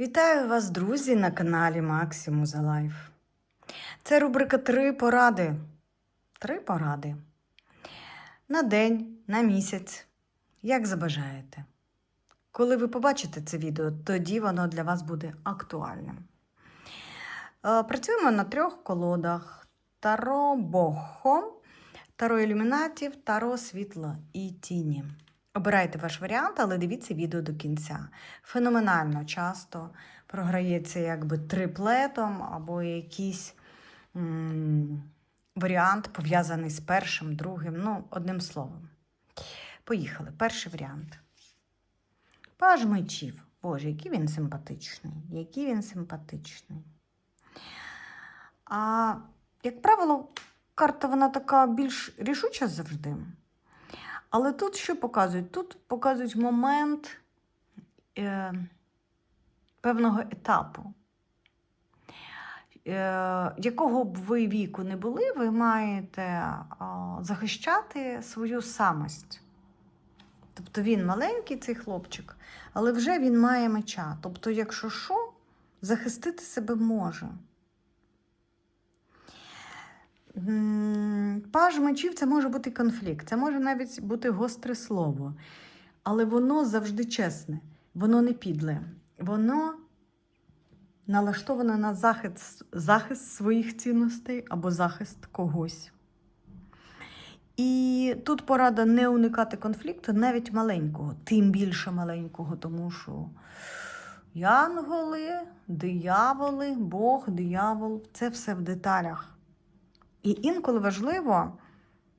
Вітаю вас, друзі, на каналі Максиму за Лайф. Це рубрика Три поради. Три поради. На день, на місяць, як забажаєте. Коли ви побачите це відео, тоді воно для вас буде актуальним. Е, Працюємо на трьох колодах: Таро Бохо, Таро ілюмінатів, Таро світло і тіні. Обирайте ваш варіант, але дивіться відео до кінця. Феноменально часто програється якби триплетом або якийсь м- варіант пов'язаний з першим, другим, ну, одним словом. Поїхали. Перший варіант. Паж мечів. Боже, який він симпатичний. Який він симпатичний. А, як правило, карта вона така більш рішуча завжди. Але тут що показують? Тут показують момент е, певного етапу. Е, якого б ви віку не були, ви маєте е, захищати свою самость. Тобто він маленький, цей хлопчик, але вже він має меча. Тобто, якщо що, захистити себе може. Паж мечів це може бути конфлікт, це може навіть бути гостре слово. Але воно завжди чесне, воно не підле. Воно налаштоване на захист, захист своїх цінностей або захист когось. І тут порада не уникати конфлікту, навіть маленького, тим більше маленького, тому що янголи, дияволи, Бог, диявол це все в деталях. І інколи важливо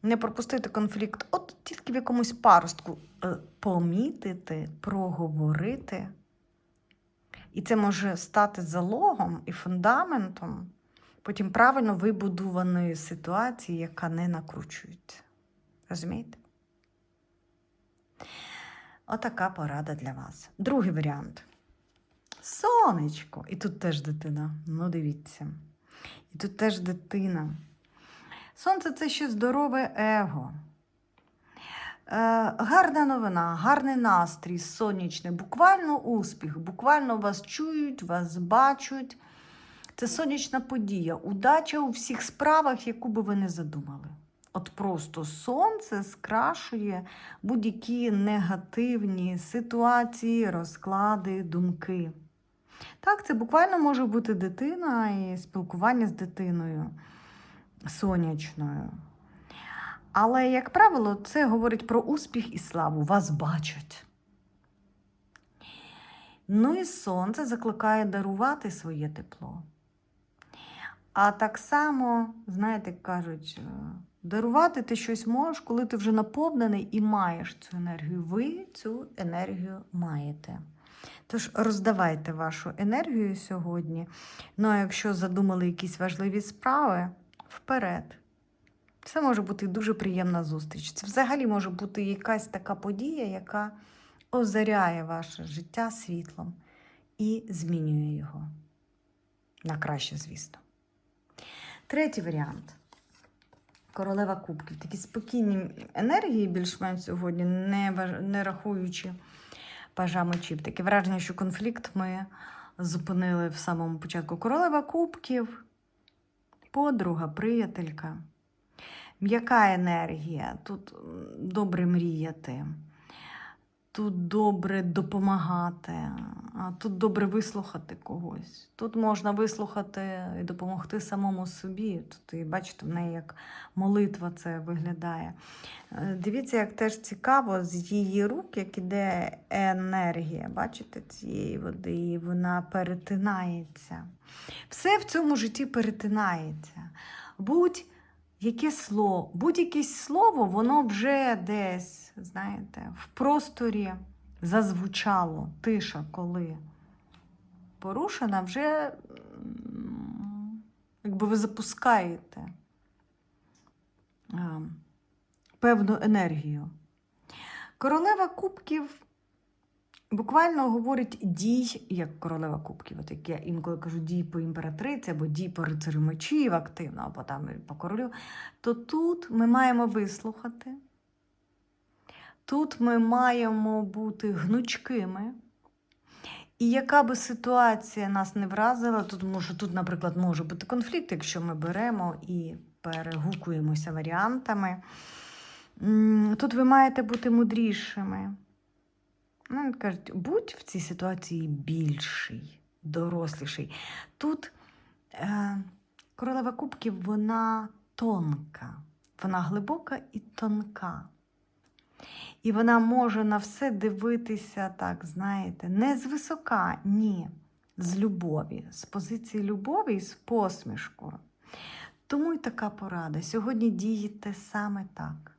не пропустити конфлікт, от тільки в якомусь паростку е, помітити, проговорити. І це може стати залогом і фундаментом потім правильно вибудованої ситуації, яка не накручується. Розумієте? Отака порада для вас. Другий варіант. Сонечко. І тут теж дитина. Ну, дивіться. І тут теж дитина. Сонце це ще здорове его. Е, гарна новина, гарний настрій, сонячний, буквально успіх, буквально вас чують, вас бачать. Це сонячна подія, удача у всіх справах, яку би ви не задумали. От просто сонце скрашує будь-які негативні ситуації, розклади, думки. Так, це буквально може бути дитина і спілкування з дитиною сонячною. Але, як правило, це говорить про успіх і славу. Вас бачать. Ну і сонце закликає дарувати своє тепло. А так само, знаєте, кажуть, е, дарувати ти щось можеш, коли ти вже наповнений і маєш цю енергію. Ви цю енергію маєте. Тож роздавайте вашу енергію сьогодні. Ну а якщо задумали якісь важливі справи, вперед. Це може бути дуже приємна зустріч. Це взагалі може бути якась така подія, яка озаряє ваше життя світлом і змінює його. На краще, звісно. Третій варіант. Королева кубків. Такі спокійні енергії, більш-менш сьогодні, не, не рахуючи пажа мечів. Таке враження, що конфлікт ми зупинили в самому початку. Королева кубків, подруга, приятелька. М'яка енергія, тут добре мріяти, тут добре допомагати, тут добре вислухати когось. Тут можна вислухати і допомогти самому собі. Тут, і бачите, в неї як молитва це виглядає. Е, Дивіться, як теж цікаво, з її рук, як іде енергія, бачите, цієї води, і вона перетинається. Все в цьому житті перетинається. Будь яке слово, будь-яке слово, воно вже десь, знаєте, в просторі зазвучало, тиша, коли порушена, вже якби ви запускаєте е, певну енергію. Королева кубків буквально говорить дій, як королева кубків. От як я інколи кажу дій по імператриці або дій по рицарю мечів активно, або там по королю, то тут ми маємо вислухати. Тут ми маємо бути гнучкими І яка би ситуація нас не вразила, тут може, тут, наприклад, може бути конфлікт, якщо ми беремо і перегукуємося варіантами. Тут ви маєте бути мудрішими. Ну, кажуть, будь в цій ситуації більший, доросліший. Тут е, королева кубків, вона тонка, вона глибока і тонка. І вона може на все дивитися, так, знаєте, не звисока, ні, з любові, з позиції любові і з посмішкою. Тому й така порада. Сьогодні дієте саме так.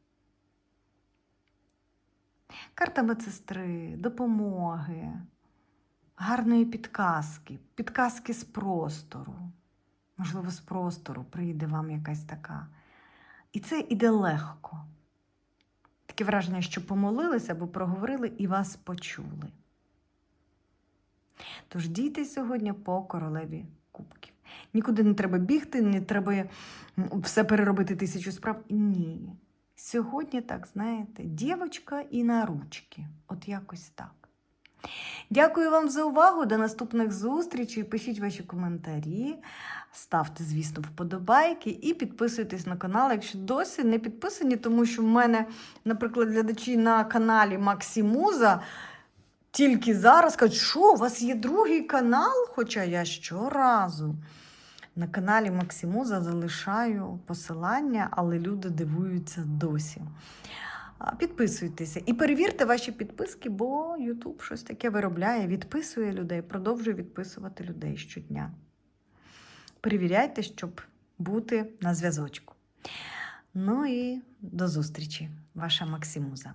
Карта медсестри, допомоги, гарної підказки, підказки з простору. Можливо, з простору прийде вам якась така. І це іде легко. Таке враження, що помолилися або проговорили і вас почули. Тож дійте сьогодні по королеві кубків. Нікуди не треба бігти, не треба все переробити тисячу справ. Ні. Сьогодні, так знаєте, дівочка і на ручки. От якось так. Дякую вам за увагу. До наступних зустрічей. Пишіть ваші коментарі, ставте, звісно, вподобайки і підписуйтесь на канал, якщо досі не підписані, тому що в мене, наприклад, глядачі на каналі Максимуза тільки зараз кажуть, що у вас є другий канал, хоча я щоразу. На каналі Максимуза залишаю посилання, але люди дивуються досі. Підписуйтеся і перевірте ваші підписки, бо YouTube щось таке виробляє, відписує людей, продовжує відписувати людей щодня. Перевіряйте, щоб бути на зв'язочку. Ну і до зустрічі, ваша Максимуза.